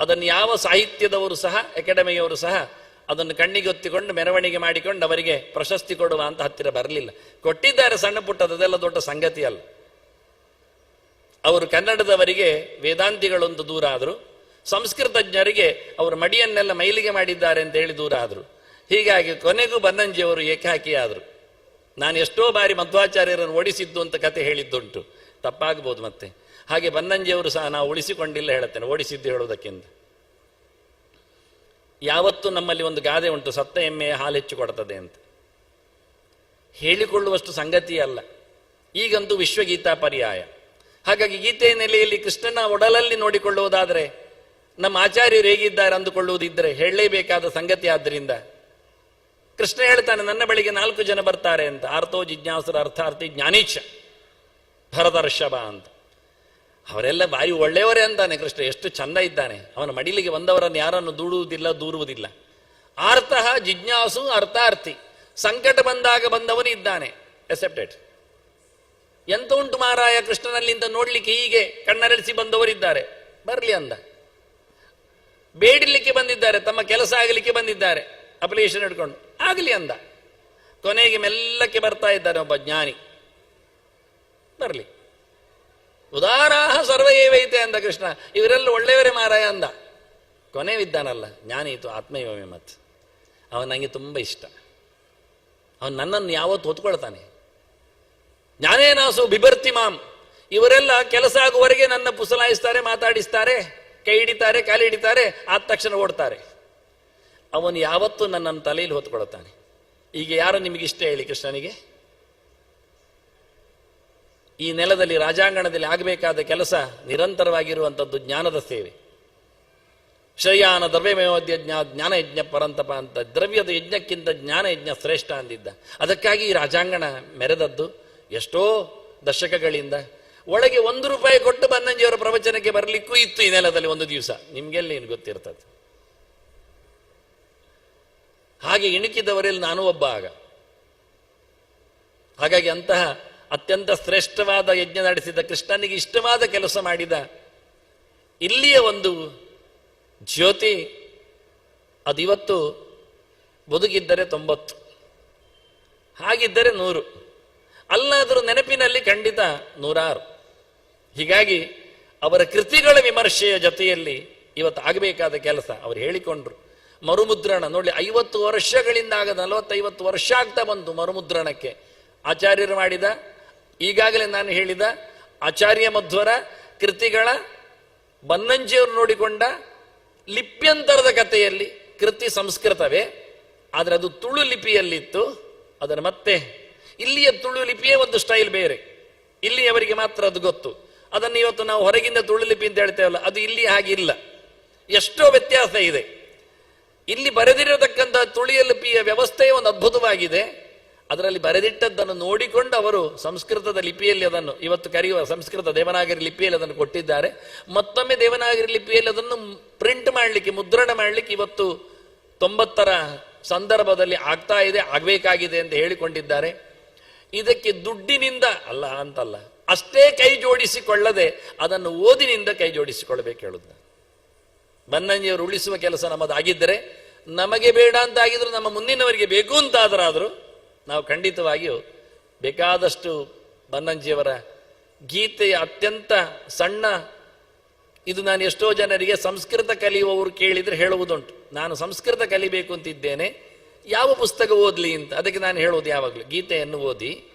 ಅದನ್ನು ಯಾವ ಸಾಹಿತ್ಯದವರು ಸಹ, ಅಕಾಡೆಮಿಯವರು ಸಹ ಅದನ್ನು ಕಣ್ಣಿಗೊತ್ತಿಕೊಂಡು ಮೆರವಣಿಗೆ ಮಾಡಿಕೊಂಡು ಅವರಿಗೆ ಪ್ರಶಸ್ತಿ ಕೊಡುವ ಅಂತ ಹತ್ತಿರ ಬರಲಿಲ್ಲ. ಕೊಟ್ಟಿದ್ದಾರೆ ಸಣ್ಣ ಪುಟ್ಟದೆಲ್ಲ ದೊಡ್ಡ ಸಂಗತಿ ಅಲ್ಲ. ಅವರು ಕನ್ನಡದವರಿಗೆ ವೇದಾಂತಿಗಳೊಂದು ದೂರ ಆದರು ಸಂಸ್ಕೃತಜ್ಞರಿಗೆ ಅವರು ಮಡಿಯನ್ನೆಲ್ಲ ಮೈಲಿಗೆ ಮಾಡಿದ್ದಾರೆ ಅಂತ ಹೇಳಿ ದೂರ ಆದರು. ಹೀಗಾಗಿ ಕೊನೆಗೂ ಬನ್ನಂಜಿಯವರು ಏಕಾಕಿ ಆದರು. ನಾನು ಎಷ್ಟೋ ಬಾರಿ ಮಧ್ವಾಚಾರ್ಯರನ್ನು ಓಡಿಸಿದ್ದು ಅಂತ ಕತೆ ಹೇಳಿದ್ದುಂಟು. ತಪ್ಪಾಗ್ಬೋದು ಮತ್ತೆ. ಹಾಗೆ ಬನ್ನಂಜಿಯವರು ಸಹ ನಾವು ಉಳಿಸಿಕೊಂಡಿಲ್ಲ ಹೇಳುತ್ತೇನೆ, ಓಡಿಸಿದ್ದು ಹೇಳುವುದಕ್ಕಿಂತ. ಯಾವತ್ತೂ ನಮ್ಮಲ್ಲಿ ಒಂದು ಗಾದೆ ಉಂಟು, ಸತ್ತ ಎಮ್ಮೆಯ ಹಾಲು ಹೆಚ್ಚು ಕೊಡ್ತದೆ ಅಂತ. ಹೇಳಿಕೊಳ್ಳುವಷ್ಟು ಸಂಗತಿ ಅಲ್ಲ. ಈಗಂತೂ ವಿಶ್ವಗೀತಾ ಪರ್ಯಾಯ. ಹಾಗಾಗಿ ಗೀತೆಯ ನೆಲೆಯಲ್ಲಿ ಕೃಷ್ಣನ ಒಡಲಲ್ಲಿ ನೋಡಿಕೊಳ್ಳುವುದಾದರೆ, ನಮ್ಮ ಆಚಾರ್ಯರು ಹೇಗಿದ್ದಾರೆ ಅಂದುಕೊಳ್ಳುವುದಿದ್ದರೆ ಹೇಳಲೇಬೇಕಾದ ಸಂಗತಿ ಆದ್ದರಿಂದ ಕೃಷ್ಣ ಹೇಳ್ತಾನೆ, ನನ್ನ ಬಳಿಗೆ ನಾಲ್ಕು ಜನ ಬರ್ತಾರೆ ಅಂತ. ಆರ್ತೋ ಜಿಜ್ಞಾಸರ ಅರ್ಥಾರ್ಥಿ ಜ್ಞಾನೀಚ, ಭರತರ್ಷಭ ಅಂತ. ಅವರೆಲ್ಲ ಬಾಯಿ ಒಳ್ಳೆಯವರೇ ಅಂತಾನೆ ಕೃಷ್ಣ, ಎಷ್ಟು ಚಂದ ಇದ್ದಾನೆ. ಅವನ ಮಡಿಲಿಗೆ ಬಂದವರನ್ನು ಯಾರನ್ನು ದೂಡುವುದಿಲ್ಲ, ದೂರುವುದಿಲ್ಲ. ಆರ್ತಃ ಜಿಜ್ಞಾಸು ಅರ್ಥಾರ್ಥಿ. ಸಂಕಟ ಬಂದಾಗ ಬಂದವನು ಇದ್ದಾನೆ. ಎಸೆಪ್ಟೆಡ್ ಎಂತ ಉಂಟು ಮಾರಾಯ, ಕೃಷ್ಣನಲ್ಲಿಂದ ನೋಡ್ಲಿಕ್ಕೆ ಹೀಗೆ ಕಣ್ಣರಳಿಸಿ ಬಂದವರಿದ್ದಾರೆ. ಬರಲಿ ಅಂದ. ಬೇಡಲಿಕ್ಕೆ ಬಂದಿದ್ದಾರೆ, ತಮ್ಮ ಕೆಲಸ ಆಗಲಿಕ್ಕೆ ಬಂದಿದ್ದಾರೆ. ಅಪ್ಲಿಕೇಶನ್ ಹಿಡ್ಕೊಂಡು. ಆಗಲಿ ಅಂದ. ಕೊನೆಗೆ ಮೆಲ್ಲಕ್ಕೆ ಬರ್ತಾ ಇದ್ದಾನೆ ಒಬ್ಬ ಜ್ಞಾನಿ. ಬರಲಿ. ಉದಾರಾಹ ಸರ್ವೈವೈತೆ ಅಂದ ಕೃಷ್ಣ. ಇವರೆಲ್ಲ ಒಳ್ಳೆಯವರೇ ಮಾರಾಯ ಅಂದ. ಕೊನೆವಿದ್ದಾನಲ್ಲ, ಜ್ಞಾನಿ ಇತ್ತು ಆತ್ಮೈವಮೆ ಮತ್. ಅವನು ನನಗೆ ತುಂಬ ಇಷ್ಟ. ಅವನು ನನ್ನನ್ನು ಯಾವತ್ತು ಹೊತ್ಕೊಳ್ತಾನೆ. ಜ್ಞಾನೇನಾಸು ಬಿಭರ್ತಿ ಮಾಮ್ ಇವರೆಲ್ಲ ಕೆಲಸ ಆಗುವವರೆಗೆ ನನ್ನ ಪುಸಲಾಯಿಸ್ತಾರೆ, ಮಾತಾಡಿಸ್ತಾರೆ, ಕೈ ಹಿಡಿತಾರೆ, ಕಾಲಿಡಿತಾರೆ, ಆದ ತಕ್ಷಣ ಓಡ್ತಾರೆ. ಅವನು ಯಾವತ್ತೂ ನನ್ನನ್ನು ತಲೆಯಲ್ಲಿ ಹೊತ್ಕೊಳ್ತಾನೆ ಈಗ ಯಾರು ನಿಮಗೆ ಇಷ್ಟ ಹೇಳಿ ಕೃಷ್ಣನಿಗೆ? ಈ ನೆಲದಲ್ಲಿ ರಾಜಾಂಗಣದಲ್ಲಿ ಆಗಬೇಕಾದ ಕೆಲಸ ನಿರಂತರವಾಗಿರುವಂಥದ್ದು ಜ್ಞಾನದ ಸೇವೆ. ಶ್ರೇಯಾನ ದ್ರವ್ಯಮಯೋಧ್ಯ ಜ್ಞಾ ಜ್ಞಾನ ಯಜ್ಞ ಪರಂತಪ ಅಂತ ದ್ರವ್ಯದ ಯಜ್ಞಕ್ಕಿಂತ ಜ್ಞಾನ ಯಜ್ಞ ಶ್ರೇಷ್ಠ ಅಂದಿದ್ದ. ಅದಕ್ಕಾಗಿ ಈ ರಾಜಾಂಗಣ ಮೆರೆದದ್ದು ಎಷ್ಟೋ ದಶಕಗಳಿಂದ. ಒಳಗೆ ಒಂದು ರೂಪಾಯಿ ಕೊಟ್ಟು ಬನ್ನಂಜಿಯವರ ಪ್ರವಚನಕ್ಕೆ ಬರಲಿಕ್ಕೂ ಇತ್ತು ಈ ನೆಲದಲ್ಲಿ ಒಂದು ದಿವಸ. ನಿಮಗೆಲ್ಲ ಏನು ಗೊತ್ತಿರ್ತದೆ? ಹಾಗೆ ಇಣುಕಿದವರಲ್ಲಿ ನಾನು ಒಬ್ಬ ಆಗ. ಹಾಗಾಗಿ ಅಂತಹ ಅತ್ಯಂತ ಶ್ರೇಷ್ಠವಾದ ಯಜ್ಞ ನಡೆಸಿದ ಕೃಷ್ಣನಿಗೆ ಇಷ್ಟವಾದ ಕೆಲಸ ಮಾಡಿದ ಇಲ್ಲಿಯ ಒಂದು ಜ್ಯೋತಿ ಅದಿವತ್ತು ಬದುಕಿದ್ದರೆ ತೊಂಬತ್ತು, ಹಾಗಿದ್ದರೆ ನೂರು, ಅಲ್ಲಾದರೂ ನೆನಪಿನಲ್ಲಿ ಖಂಡಿತ ನೂರಾರು. ಹೀಗಾಗಿ ಅವರ ಕೃತಿಗಳ ವಿಮರ್ಶೆಯ ಜೊತೆಯಲ್ಲಿ ಇವತ್ತು ಆಗಬೇಕಾದ ಕೆಲಸ ಅವರು ಹೇಳಿಕೊಂಡ್ರು. ಮರುಮುದ್ರಣ. ನೋಡಿ, ಐವತ್ತು ವರ್ಷಗಳಿಂದ ಆಗ ನಲವತ್ತೈವತ್ತು ವರ್ಷ ಆಗ್ತಾ ಬಂತು ಮರುಮುದ್ರಣಕ್ಕೆ. ಆಚಾರ್ಯರು ಮಾಡಿದ, ಈಗಾಗಲೇ ನಾನು ಹೇಳಿದ, ಆಚಾರ್ಯ ಮಧ್ವರ ಕೃತಿಗಳ ಬನ್ನಂಜಿಯವರು ನೋಡಿಕೊಂಡ ಲಿಪ್ಯಂತರದ ಕಥೆಯಲ್ಲಿ ಕೃತಿ ಸಂಸ್ಕೃತವೇ, ಆದರೆ ಅದು ತುಳು ಲಿಪಿಯಲ್ಲಿತ್ತು, ಅದನ್ನು ಮತ್ತೆ, ಇಲ್ಲಿಯ ತುಳು ಲಿಪಿಯೇ ಒಂದು ಸ್ಟೈಲ್ ಬೇರೆ. ಇಲ್ಲಿಯವರಿಗೆ ಮಾತ್ರ ಅದು ಗೊತ್ತು. ಅದನ್ನು ಇವತ್ತು ನಾವು ಹೊರಗಿಂದ ತುಳು ಲಿಪಿ ಅಂತ ಹೇಳ್ತೇವಲ್ಲ, ಅದು ಇಲ್ಲಿ ಹಾಗಿಲ್ಲ ಎಷ್ಟೋ ವ್ಯತ್ಯಾಸ ಇದೆ. ಇಲ್ಲಿ ಬರೆದಿರತಕ್ಕಂಥ ತುಳಿಯ ಲಿಪಿಯ ವ್ಯವಸ್ಥೆಯೇ ಒಂದು ಅದ್ಭುತವಾಗಿದೆ. ಅದರಲ್ಲಿ ಬರೆದಿಟ್ಟದ್ದನ್ನು ನೋಡಿಕೊಂಡು ಅವರು ಸಂಸ್ಕೃತದ ಲಿಪಿಯಲ್ಲಿ ಅದನ್ನು, ಇವತ್ತು ಕರೆಯುವ ಸಂಸ್ಕೃತ ದೇವನಾಗರಿ ಲಿಪಿಯಲ್ಲಿ ಅದನ್ನು ಕೊಟ್ಟಿದ್ದಾರೆ. ಮತ್ತೊಮ್ಮೆ ದೇವನಾಗರಿ ಲಿಪಿಯಲ್ಲಿ ಅದನ್ನು ಪ್ರಿಂಟ್ ಮಾಡಲಿಕ್ಕೆ, ಮುದ್ರಣ ಮಾಡಲಿಕ್ಕೆ ಇವತ್ತು ತೊಂಬತ್ತರ ಸಂದರ್ಭದಲ್ಲಿ ಆಗ್ತಾ ಇದೆ, ಆಗಬೇಕಾಗಿದೆ ಅಂತ ಹೇಳಿಕೊಂಡಿದ್ದಾರೆ. ಇದಕ್ಕೆ ದುಡ್ಡಿನಿಂದ, ಅಲ್ಲ ಅಂತಲ್ಲ, ಅಷ್ಟೇ ಕೈ ಜೋಡಿಸಿಕೊಳ್ಳದೆ ಅದನ್ನು ಓದಿನಿಂದ ಕೈ ಜೋಡಿಸಿಕೊಳ್ಳಬೇಕು ಹೇಳುದು ಬನ್ನಂಜಿಯವರು ಉಳಿಸುವ ಕೆಲಸ ನಮ್ಮದಾಗಿದ್ದರೆ ನಮಗೆ ಬೇಡ ಅಂತ ಆಗಿದ್ರು ನಮ್ಮ ಮುಂದಿನವರಿಗೆ ಬೇಕು ಅಂತಾದರಾದರೂ ನಾವು ಖಂಡಿತವಾಗಿಯೂ ಬೇಕಾದಷ್ಟು ಬನ್ನಂಜಿಯವರ ಗೀತೆಯ ಅತ್ಯಂತ ಸಣ್ಣ, ಇದು ನಾನು ಎಷ್ಟೋ ಜನರಿಗೆ ಸಂಸ್ಕೃತ ಕಲಿಯುವವರು ಕೇಳಿದರೆ ಹೇಳುವುದುಂಟು. ನಾನು ಸಂಸ್ಕೃತ ಕಲಿಬೇಕು ಅಂತಿದ್ದೇನೆ. ಯಾವ ಪುಸ್ತಕ ಓದಲಿ ಅಂತ? ಅದಕ್ಕೆ ನಾನು ಹೇಳೋದು ಯಾವಾಗಲೂ? ಗೀತೆಯನ್ನು ಓದಿ.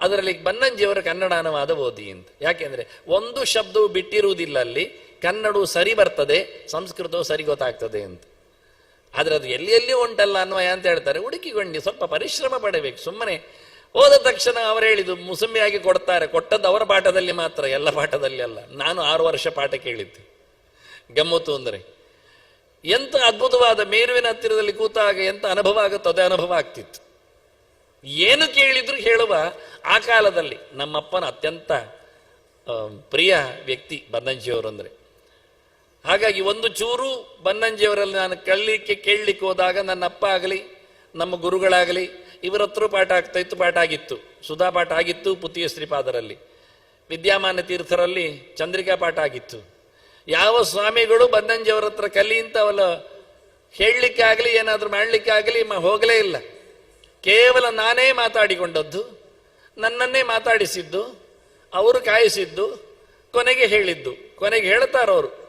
ಅದರಲ್ಲಿ ಬನ್ನಂಜಿಯವರು ಕನ್ನಡ ಅನುವಾದ ಓದಿ ಅಂತ. ಯಾಕೆಂದ್ರೆ ಒಂದು ಶಬ್ದವು ಬಿಟ್ಟಿರುವುದಿಲ್ಲ ಅಲ್ಲಿ, ಕನ್ನಡವು ಸರಿ ಬರ್ತದೆ, ಸಂಸ್ಕೃತವು ಸರಿ ಗೊತ್ತಾಗ್ತದೆ ಅಂತ. ಆದರೆ ಅದು ಎಲ್ಲಿ ಎಲ್ಲಿ ಉಂಟಲ್ಲ ಅನ್ವಯ ಅಂತ ಹೇಳ್ತಾರೆ, ಹುಡುಕಿಕೊಂಡು ಸ್ವಲ್ಪ ಪರಿಶ್ರಮ ಪಡಬೇಕು. ಸುಮ್ಮನೆ ಹೋದ ತಕ್ಷಣ ಅವರು ಹೇಳಿದ್ದು ಮುಸುಂಬಿಯಾಗಿ ಕೊಡ್ತಾರೆ, ಕೊಟ್ಟದ್ದು ಅವರ ಪಾಠದಲ್ಲಿ ಮಾತ್ರ, ಎಲ್ಲ ಪಾಠದಲ್ಲಿ ಅಲ್ಲ. ನಾನು ಆರು ವರ್ಷ ಪಾಠ ಕೇಳಿದ್ದೆ. ಗಮ್ಮತ್ತು ಅಂದರೆ. ಎಂತ ಅದ್ಭುತವಾದ ಮೇರುವಿನ ಹತ್ತಿರದಲ್ಲಿ ಕೂತಾಗ ಎಂತ ಅನುಭವ ಆಗುತ್ತೋ ಅದೇ ಅನುಭವ ಆಗ್ತಿತ್ತು. ಏನು ಕೇಳಿದ್ರು ಹೇಳುವ ಆ ಕಾಲದಲ್ಲಿ ನಮ್ಮಪ್ಪನ ಅತ್ಯಂತ ಪ್ರಿಯ ವ್ಯಕ್ತಿ ಬನ್ನಂಜಿಯವರು ಅಂದರೆ. ಹಾಗಾಗಿ ಒಂದು ಚೂರು ಬನ್ನಂಜಿಯವರಲ್ಲಿ ನಾನು ಕಳ್ಳಿಕ್ಕೆ ಕೇಳಲಿಕ್ಕೆ ಹೋದಾಗ ನನ್ನ ಅಪ್ಪ ಆಗಲಿ, ನಮ್ಮ ಗುರುಗಳಾಗಲಿ, ಇವರ ಹತ್ರ ಪಾಠ ಆಗ್ತಾ ಇತ್ತು, ಪಾಠ ಆಗಿತ್ತು. ಸುಧಾ ಪಾಠ ಆಗಿತ್ತು ಪುತಿಯ ಶ್ರೀಪಾದರಲ್ಲಿ ವಿದ್ಯಾಮಾನ ತೀರ್ಥರಲ್ಲಿ ಚಂದ್ರಿಕಾ ಪಾಠ ಆಗಿತ್ತು. ಯಾವ ಸ್ವಾಮಿಗಳು ಬನ್ನಂಜಿಯವರ ಹತ್ರ ಕಲಿ ಅಂತ ಅವಲ್ಲ ಹೇಳಲಿಕ್ಕೆ ಆಗಲಿ, ಏನಾದರೂ ಮಾಡಲಿಕ್ಕೆ ಆಗಲಿ ಹೋಗಲೇ ಇಲ್ಲ. ಕೇವಲ ನಾನೇ ಮಾತಾಡಿಕೊಂಡದ್ದು ನನ್ನನ್ನೇ ಮಾತಾಡಿಸಿದ್ದು, ಅವರು ಕಾಯಿಸಿದ್ದು, ಕೊನೆಗೆ ಹೇಳಿದ್ದು. ಕೊನೆಗೆ ಹೇಳ್ತಾರವರು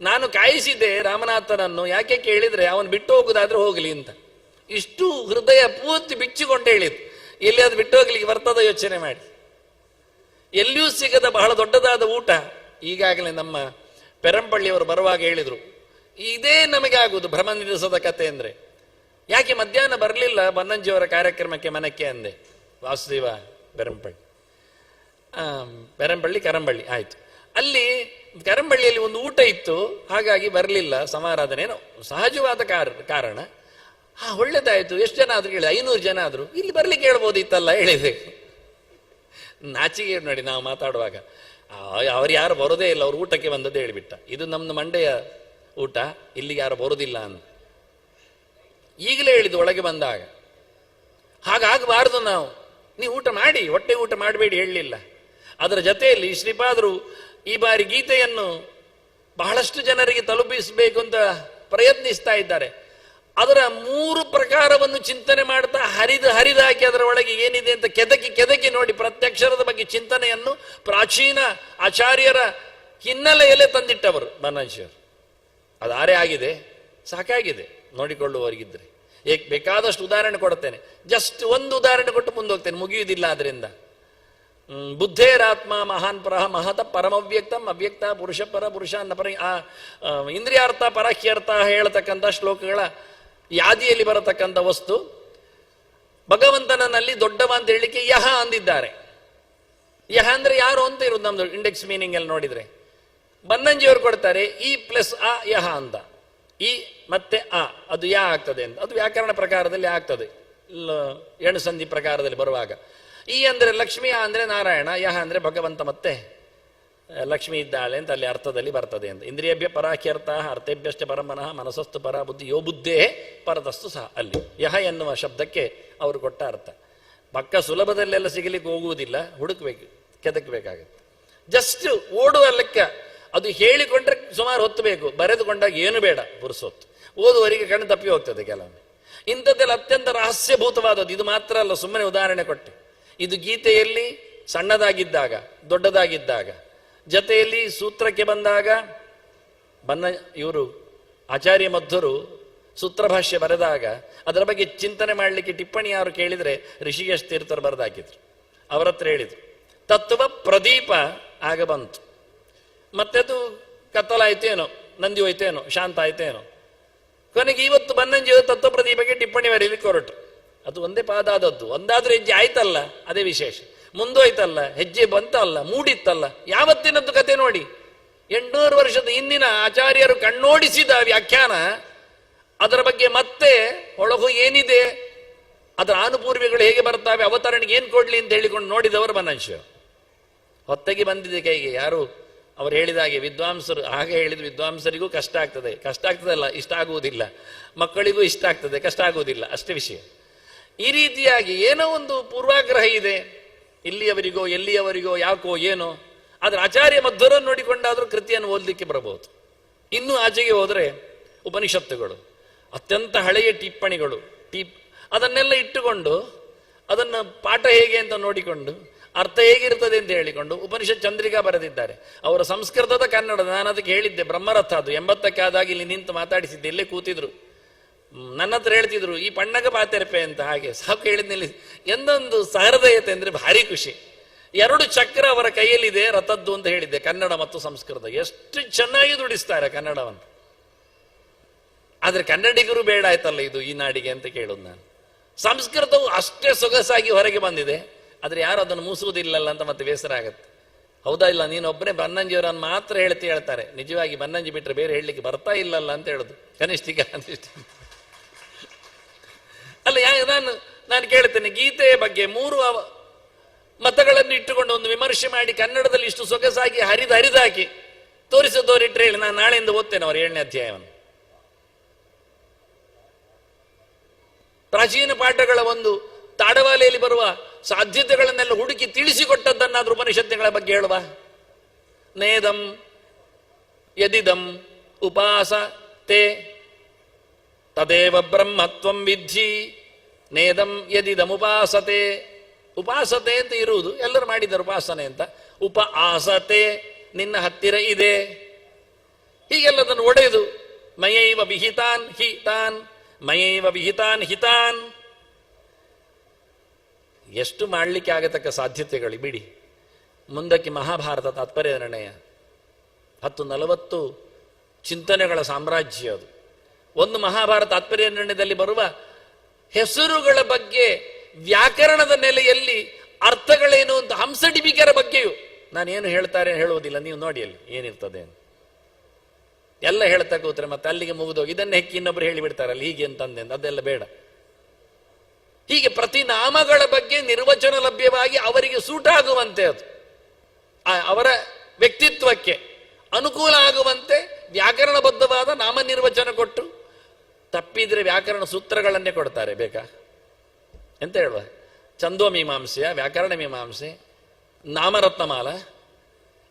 ನಾನು ಕಾಯಿಸಿದ್ದೆ ರಾಮನಾಥನನ್ನು, ಯಾಕೆ ಕೇಳಿದ್ರೆ ಅವನು ಬಿಟ್ಟು ಹೋಗುದಾದ್ರೆ ಹೋಗಲಿ ಅಂತ. ಇಷ್ಟು ಹೃದಯ ಪೂರ್ತಿ ಬಿಚ್ಚಿಕೊಂಡು ಹೇಳಿದ್ದು. ಎಲ್ಲಿ ಅದು ಬಿಟ್ಟು ಹೋಗ್ಲಿಕ್ಕೆ ಬರ್ತದ ಯೋಚನೆ ಮಾಡಿ. ಎಲ್ಲಿಯೂ ಸಿಗದ ಬಹಳ ದೊಡ್ಡದಾದ ಊಟ, ಈಗಾಗಲೇ ನಮ್ಮ ಪೆರಂಪಳ್ಳಿಯವರು ಬರುವಾಗ ಹೇಳಿದರು. ಇದೇ ನಮಗೆ ಆಗುವುದು ಭ್ರಮ ನಿಲ್ಲಿಸದ ಕತೆ ಅಂದ್ರೆ. ಯಾಕೆ ಮಧ್ಯಾಹ್ನ ಬರಲಿಲ್ಲ, ಬನ್ನಂಜಿಯವರ ಕಾರ್ಯಕ್ರಮಕ್ಕೆ ಮನಕ್ಕೆ ಅಂದೆ. ವಾಸುದೇವ ಪೆರಂಪಳ್ಳಿ ಆ, ಪೆರಂಪಳ್ಳಿ ಕರಂಬಳ್ಳಿ ಆಯ್ತು. ಅಲ್ಲಿ ಕರಂಬಳ್ಳಿಯಲ್ಲಿ ಒಂದು ಊಟ ಇತ್ತು ಹಾಗಾಗಿ ಬರಲಿಲ್ಲ ಸಮಾರಾಧನೆನೋ ಸಹಜವಾದ ಕಾರ ಕಾರಣ. ಆ ಒಳ್ಳೇದಾಯಿತು. ಎಷ್ಟು ಜನ ಆದರೂ ಹೇಳಿ ಐನೂರು ಜನ ಆದರೂ. ಇಲ್ಲಿ ಬರ್ಲಿಕ್ಕೆ ಹೇಳ್ಬೋದಿತ್ತಲ್ಲ ಹೇಳಿದೆ. ನಾಚಿಗೆ ನೋಡಿ ನಾವು ಮಾತಾಡುವಾಗ. ಅವ್ರು ಯಾರು ಬರೋದೇ ಇಲ್ಲ ಅವ್ರು ಊಟಕ್ಕೆ ಬಂದದ್ದು ಹೇಳಿಬಿಟ್ಟ. ಇದು ನಮ್ಮದು ಮಂಡೆಯ ಊಟ ಇಲ್ಲಿಗೆ ಯಾರು ಬರೋದಿಲ್ಲ ಅಂತ. ಈಗಲೇ ಹೇಳಿದ್ದು ಒಳಗೆ ಬಂದಾಗ. ಹಾಗಾಗಬಾರ್ದು ನಾವು. ನೀವು ಊಟ ಮಾಡಿ, ಹೊಟ್ಟೆ ಊಟ ಮಾಡಬೇಡಿ ಹೇಳಲಿಲ್ಲ. ಅದರ ಜೊತೆಯಲ್ಲಿ ಶ್ರೀಪಾದರು ಈ ಬಾರಿ ಗೀತೆಯನ್ನು ಬಹಳಷ್ಟು ಜನರಿಗೆ ತಲುಪಿಸಬೇಕು ಅಂತ ಪ್ರಯತ್ನಿಸ್ತಾ ಇದ್ದಾರೆ. ಅದರ ಮೂರು ಪ್ರಕಾರವನ್ನು ಚಿಂತನೆ ಮಾಡ್ತಾ ಹರಿದು ಹರಿದಾಕಿ ಅದರ ಒಳಗೆ ಏನಿದೆ ಅಂತ ಕೆದಕಿ ಕೆದಕಿ ನೋಡಿ ಪ್ರತ್ಯಕ್ಷರದ ಬಗ್ಗೆ ಚಿಂತನೆಯನ್ನು ಪ್ರಾಚೀನ ಆಚಾರ್ಯರ ಹಿನ್ನೆಲೆಯಲ್ಲೇ ತಂದಿಟ್ಟವರು ಬನ್ನಂಶಿಯವರು ಅದು ಆರೇ ಆಗಿದೆ, ಸಾಕಾಗಿದೆ, ನೋಡಿಕೊಳ್ಳುವವರಿಗಿದ್ರೆ. ಏಕ್ ಬೇಕಾದಷ್ಟು ಉದಾಹರಣೆ ಕೊಡ್ತೇನೆ ಜಸ್ಟ್ ಒಂದು ಉದಾಹರಣೆ ಕೊಟ್ಟು ಮುಂದೋಗ್ತೇನೆ ಮುಗಿಯುವುದಿಲ್ಲ ಅದರಿಂದ ಬುದ್ಧೇರಾತ್ಮ ಮಹಾನ್ ಪರಹ ಮಹತ ಪರಮವ್ಯಕ್ತಂ ಅವ್ಯಕ್ತ ಪುರುಷ ಪರ ಪುರುಷ ಪರ ಆ, ಆ, ಇಂದ್ರಿಯಾರ್ಥ ಪರಹ್ಯರ್ಥ ಹೇಳ್ತಕ್ಕಂಥ ಶ್ಲೋಕಗಳ ಯಾದಿಯಲ್ಲಿ ಬರತಕ್ಕಂಥ ವಸ್ತು. ಭಗವಂತನಲ್ಲಿ ದೊಡ್ಡವ ಅಂತ ಹೇಳಲಿಕ್ಕೆ ಯಹ ಅಂದಿದ್ದಾರೆ. ಯಹ ಅಂದ್ರೆ ಯಾರು ಅಂತ ಇರೋದು ನಮ್ದು ಇಂಡೆಕ್ಸ್ ಮೀನಿಂಗ್ ಅಲ್ಲಿ ನೋಡಿದ್ರೆ. ಬನ್ನಂಜಿಯವರು ಕೊಡ್ತಾರೆ ಇ ಪ್ಲಸ್ ಅ ಯಹ ಅಂತ. ಇ ಮತ್ತೆ ಅ ಅದು ಯಾ ಆಗ್ತದೆ ಅಂತ. ಅದು ವ್ಯಾಕರಣ ಪ್ರಕಾರದಲ್ಲಿ ಆಗ್ತದೆ. ಲ- ಎಣು ಸಂಧಿ ಪ್ರಕಾರದಲ್ಲಿ ಬರುವಾಗ. ಈ ಅಂದ್ರೆ ಲಕ್ಷ್ಮಿ ಆ ಅಂದ್ರೆ ನಾರಾಯಣ, ಯಹ ಅಂದ್ರೆ ಭಗವಂತ ಮತ್ತೆ. ಲಕ್ಷ್ಮಿ ಇದ್ದಾಳೆ ಅಂತ ಅಲ್ಲಿ ಅರ್ಥದಲ್ಲಿ ಬರ್ತದೆ ಅಂತ. ಇಂದ್ರಿಯಭ್ಯ ಪರಾಖ್ಯರ್ಥ ಅರ್ಥೇಭ್ಯಷ್ಟ ಪರಮನಃ, ಮನಸ್ಸಸ್ತು ಪರ ಬುದ್ಧಿ, ಯೋ ಬುದ್ಧೇ ಪರದಸ್ತು ಸಹ ಅಲ್ಲಿ. ಯಹ ಎನ್ನುವ ಶಬ್ದಕ್ಕೆ ಅವರು ಕೊಟ್ಟ ಅರ್ಥ. ಪಕ್ಕ ಸುಲಭದಲ್ಲೆಲ್ಲ ಸಿಗಲಿಕ್ಕೆ ಹೋಗುವುದಿಲ್ಲ, ಹುಡುಕ್ಬೇಕು, ಕೆದಕ್ಬೇಕಾಗುತ್ತೆ. ಜಸ್ಟ್ ಓಡುವ ಲೆಕ್ಕ ಅದು ಹೇಳಿಕೊಂಡ್ರೆ ಸುಮಾರು ಹೊತ್ತು ಬೇಕು. ಬರೆದುಕೊಂಡಾಗ ಏನು ಬೇಡ? ಪುರುಸೊತ್ತು. ಓದುವರಿಗೆ ಕಣ್ಣು ತಪ್ಪಿ ಹೋಗ್ತದೆ ಕೆಲವೊಮ್ಮೆ. ಇಂಥದ್ದೆಲ್ಲ ಅತ್ಯಂತ ರಹಸ್ಯಭೂತವಾದದ್ದು. ಇದು ಮಾತ್ರ ಅಲ್ಲ, ಸುಮ್ಮನೆ ಉದಾಹರಣೆ ಕೊಟ್ಟೆ. ಇದು ಗೀತೆಯಲ್ಲಿ ಸಣ್ಣದಾಗಿದ್ದಾಗ, ದೊಡ್ಡದಾಗಿದ್ದಾಗ, ಜತೆಯಲ್ಲಿ ಸೂತ್ರಕ್ಕೆ ಬಂದಾಗ, ಬಂದ ಇವರು ಆಚಾರ್ಯ ಮಧ್ವರು ಸೂತ್ರಭಾಷ್ಯ ಬರೆದಾಗ, ಅದರ ಬಗ್ಗೆ ಚಿಂತನೆ ಮಾಡಲಿಕ್ಕೆ ಟಿಪ್ಪಣಿ ಯಾರು ಕೇಳಿದ್ರೆ ಋಷಿಕೇಶ್ ತೀರ್ಥರು ಬರೆದಾಕಿದ್ರು. ಅವರತ್ರ ಹೇಳಿದ್ರು, ತತ್ವ ಪ್ರದೀಪ ಆಗ ಬಂತು. ಮತ್ತೆ ಅದು ಕತ್ತಲಾಯ್ತೇನೋ ನಂದಿ ಹೋಯ್ತೇನೋ ಶಾಂತ ಆಯ್ತೇನೋ ಕೊನೆಗೆ ಇವತ್ತು ಬನ್ನಂಜಿ ತತ್ವ ಬಗ್ಗೆ ಟಿಪ್ಪಣಿ ಬರೀಲಿಕ್ಕೆ ಹೊರಟು. ಅದು ಒಂದೇ ಪಾದ ಆದದ್ದು. ಒಂದಾದ್ರೂ ಹೆಜ್ಜೆ ಆಯ್ತಲ್ಲ, ಅದೇ ವಿಶೇಷ. ಮುಂದೋಯ್ತಲ್ಲ, ಹೆಜ್ಜೆ ಬಂತಲ್ಲ, ಮೂಡಿತ್ತಲ್ಲ, ಯಾವತ್ತಿನದ್ದು ಕತೆ ನೋಡಿ? ಎಂಟುನೂರು ವರ್ಷದ ಹಿಂದಿನ ಆಚಾರ್ಯರು ಕಣ್ಣೋಡಿಸಿದ ವ್ಯಾಖ್ಯಾನ, ಅದರ ಬಗ್ಗೆ ಮತ್ತೆ ಒಳಗು ಏನಿದೆ? ಅದರ ಅನುಪೂರ್ವಿಗಳು ಹೇಗೆ ಬರ್ತಾವೆ ಅವತರಣಿಗೆ ಏನು ಕೊಡ್ಲಿ ಅಂತ ಹೇಳಿಕೊಂಡು ನೋಡಿದವರು ಬನ್ನಂಶ ಹೊತ್ತಗೆ ಬಂದಿದೆ ಕೈಗೆ. ಯಾರು? ಅವರು ಹೇಳಿದ ಹಾಗೆ, ವಿದ್ವಾಂಸರು, ಹಾಗೆ ಹೇಳಿದ ವಿದ್ವಾಂಸರಿಗೂ ಕಷ್ಟ ಆಗ್ತದೆ. ಕಷ್ಟ ಆಗ್ತದಲ್ಲ, ಇಷ್ಟ ಆಗುವುದಿಲ್ಲ. ಮಕ್ಕಳಿಗೂ ಇಷ್ಟ ಆಗ್ತದೆ, ಕಷ್ಟ ಆಗುವುದಿಲ್ಲ, ಅಷ್ಟೇ ವಿಷಯ. ಈ ರೀತಿಯಾಗಿ ಏನೋ ಒಂದು ಪೂರ್ವಾಗ್ರಹ ಇದೆ. ಇಲ್ಲಿಯವರಿಗೋ, ಎಲ್ಲಿಯವರಿಗೋ, ಯಾಕೋ, ಏನೋ. ಆದರೆ ಆಚಾರ್ಯ ಮಧ್ವರನ್ನು ನೋಡಿಕೊಂಡಾದರೂ ಕೃತಿಯನ್ನು ಓದಲಿಕ್ಕೆ ಬರಬಹುದು. ಇನ್ನೂ ಆಚೆಗೆ ಹೋದರೆ ಉಪನಿಷತ್ತುಗಳು, ಅತ್ಯಂತ ಹಳೆಯ ಟಿಪ್ಪಣಿಗಳು, ಟಿಪ್ ಅದನ್ನೆಲ್ಲ ಇಟ್ಟುಕೊಂಡು ಅದನ್ನು ಪಾಠ ಹೇಗೆ ಅಂತ ನೋಡಿಕೊಂಡು ಅರ್ಥ ಹೇಗಿರ್ತದೆ ಅಂತ ಹೇಳಿಕೊಂಡು ಉಪನಿಷತ್ ಚಂದ್ರಿಕಾ ಬರೆದಿದ್ದಾರೆ. ಅವರ ಸಂಸ್ಕೃತದ ಕನ್ನಡ ನಾನು ಅದಕ್ಕೆ ಹೇಳಿದ್ದೆ, ಬ್ರಹ್ಮರಥ ಅದು. ಎಂಬತ್ತಕ್ಕೆ ಆದಾಗ ಇಲ್ಲಿ ನಿಂತು ಮಾತಾಡಿಸಿದ್ದೆ, ಇಲ್ಲೇ ಕೂತಿದ್ರು. ನನ್ನ ಹತ್ರ ಹೇಳ್ತಿದ್ರು, ಈ ಪಣ್ಣಗ ಪಾತೆರಪೆ ಅಂತ ಹಾಗೆ. ಸಾಕು ಹೇಳಿದ್ನಲ್ಲಿ ಎಂದೊಂದು ಸಹೃದಯತೆ ಅಂದ್ರೆ ಭಾರಿ ಖುಷಿ. ಎರಡು ಚಕ್ರ ಅವರ ಕೈಯಲ್ಲಿದೆ, ರಥದ್ದು ಅಂತ ಹೇಳಿದ್ದೆ, ಕನ್ನಡ ಮತ್ತು ಸಂಸ್ಕೃತ. ಎಷ್ಟು ಚೆನ್ನಾಗಿ ದುಡಿಸ್ತಾರೆ ಕನ್ನಡವನ್ನು. ಆದ್ರೆ ಕನ್ನಡಿಗರು ಬೇಡ ಆಯ್ತಲ್ಲ ಇದು, ಈ ನಾಡಿಗೆ ಅಂತ ಕೇಳೋದು ನಾನು. ಸಂಸ್ಕೃತವು ಅಷ್ಟೇ ಸೊಗಸಾಗಿ ಹೊರಗೆ ಬಂದಿದೆ. ಆದ್ರೆ ಯಾರು ಅದನ್ನು ಮೂಸುವುದಿಲ್ಲಲ್ಲ ಅಂತ ಮತ್ತೆ ಬೇಸರ ಆಗುತ್ತೆ. ಹೌದಾ ಇಲ್ಲ? ನೀನೊಬ್ಬನೇ ಬನ್ನಂಜಿಯವರನ್ನು ಮಾತ್ರ ಹೇಳ್ತಿ ಹೇಳ್ತಾರೆ. ನಿಜವಾಗಿ ಬನ್ನಂಜಿ ಬಿಟ್ಟರೆ ಬೇರೆ ಹೇಳಲಿಕ್ಕೆ ಬರ್ತಾ ಇಲ್ಲಲ್ಲ ಅಂತ ಹೇಳೋದು. ಕನಿಷ್ಠಿಕ ಅನಿಷ್ಠ ಅಲ್ಲ, ಯಾ, ನಾನು ನಾನು ಕೇಳ್ತೇನೆ, ಗೀತೆಯ ಬಗ್ಗೆ ಮೂರು ಮತಗಳನ್ನು ಇಟ್ಟುಕೊಂಡು ಒಂದು ವಿಮರ್ಶೆ ಮಾಡಿ ಕನ್ನಡದಲ್ಲಿ ಇಷ್ಟು ಸೊಗಸಾಗಿ ಹರಿದು ಹರಿದಾಕಿ ತೋರಿಸ ತೋರಿಟ್ರೆ ಹೇಳಿ, ನಾನು ನಾಳೆಯಿಂದ ಓದ್ತೇನೆ ಅವರ ಏಳನೇ ಅಧ್ಯಾಯವನ್ನು. ಪ್ರಾಚೀನ ಪಾಠಗಳ ಒಂದು ತಾಡವಾಲೆಯಲ್ಲಿ ಬರುವ ಸಾಧ್ಯತೆಗಳನ್ನೆಲ್ಲ ಹುಡುಕಿ ತಿಳಿಸಿಕೊಟ್ಟದ್ದನ್ನಾದ್ರೂ ಉಪನಿಷತ್ತುಗಳ ಬಗ್ಗೆ ಹೇಳುವ? ನೇದಂ, ಯದಿದಂ, ಉಪಾಸ, ತೇ, ತದೇವ ಬ್ರಹ್ಮತ್ವಂ ವಿದ್ಧಿ, ನೇದಂ, ಯದಿದಂ ಉಪಾಸತೆ ಉಪಾಸತೆ ಅಂತ ಇರುವುದು, ಎಲ್ಲರೂ ಮಾಡಿದ್ದಾರೆ ಉಪಾಸನೆ ಅಂತ. ಉಪ ಆಸತೆ ನಿನ್ನ ಹತ್ತಿರ ಇದೆ. ಹೀಗೆಲ್ಲದನ್ನು ಒಡೆದು, ಮಯೈವ ವಿಹಿತಾನ್ ಹಿತಾನ್ ಮಯೈವ ವಿಹಿತಾನ್ ಹಿತಾನ್. ಎಷ್ಟು ಮಾಡಲಿಕ್ಕೆ ಆಗತಕ್ಕ ಸಾಧ್ಯತೆಗಳು, ಬಿಡಿ. ಮುಂದಕ್ಕೆ ಮಹಾಭಾರತ ತಾತ್ಪರ್ಯ ನಿರ್ಣಯ ಹತ್ತು ನಲವತ್ತು ಚಿಂತನೆಗಳ ಸಾಮ್ರಾಜ್ಯ ಅದು. ಒಂದು ಮಹಾಭಾರತ ತಾತ್ಪರ್ಯ ನಿರ್ಣಯದಲ್ಲಿ ಬರುವ ಹೆಸರುಗಳ ಬಗ್ಗೆ, ವ್ಯಾಕರಣದ ನೆಲೆಯಲ್ಲಿ ಅರ್ಥಗಳೇನು ಅಂತ ಹಂಸಡಿಬಿಕರ ಬಗ್ಗೆಯೂ ನಾನೇನು ಹೇಳ್ತಾರೆ ಹೇಳುವುದಿಲ್ಲ, ನೀವು ನೋಡಿ ಅಲ್ಲಿ ಏನಿರ್ತದೆ ಅಂತ. ಎಲ್ಲ ಹೇಳ್ತಾ ಕೂತ್ರೆ ಮತ್ತೆ ಅಲ್ಲಿಗೆ ಮುಗಿದೋಗಿ ಇದನ್ನ ಹೆಕ್ಕಿ ಇನ್ನೊಬ್ರು ಹೇಳಿಬಿಡ್ತಾರಲ್ಲಿ, ಹೀಗೆ ಅಂತಂದೆ ಅಂತ, ಅದೆಲ್ಲ ಬೇಡ. ಹೀಗೆ ಪ್ರತಿ ನಾಮಗಳ ಬಗ್ಗೆ ನಿರ್ವಚನ ಲಭ್ಯವಾಗಿ ಅವರಿಗೆ ಸೂಟ್ ಆಗುವಂತೆ ಅದು. ಅವರ ವ್ಯಕ್ತಿತ್ವಕ್ಕೆ ಅನುಕೂಲ ಆಗುವಂತೆ ವ್ಯಾಕರಣಬದ್ಧವಾದ ನಾಮ ನಿರ್ವಚನ ಕೊಟ್ಟು ತಪ್ಪಿದ್ರೆ ವ್ಯಾಕರಣ ಸೂತ್ರಗಳನ್ನೇ ಕೊಡ್ತಾರೆ ಬೇಕಾ? ಎಂತ ಹೇಳುವ? ಚಂದೋ ಮೀಮಾಂಸೆಯ, ವ್ಯಾಕರಣ ಮೀಮಾಂಸೆ, ನಾಮರತ್ನಮಾಲ.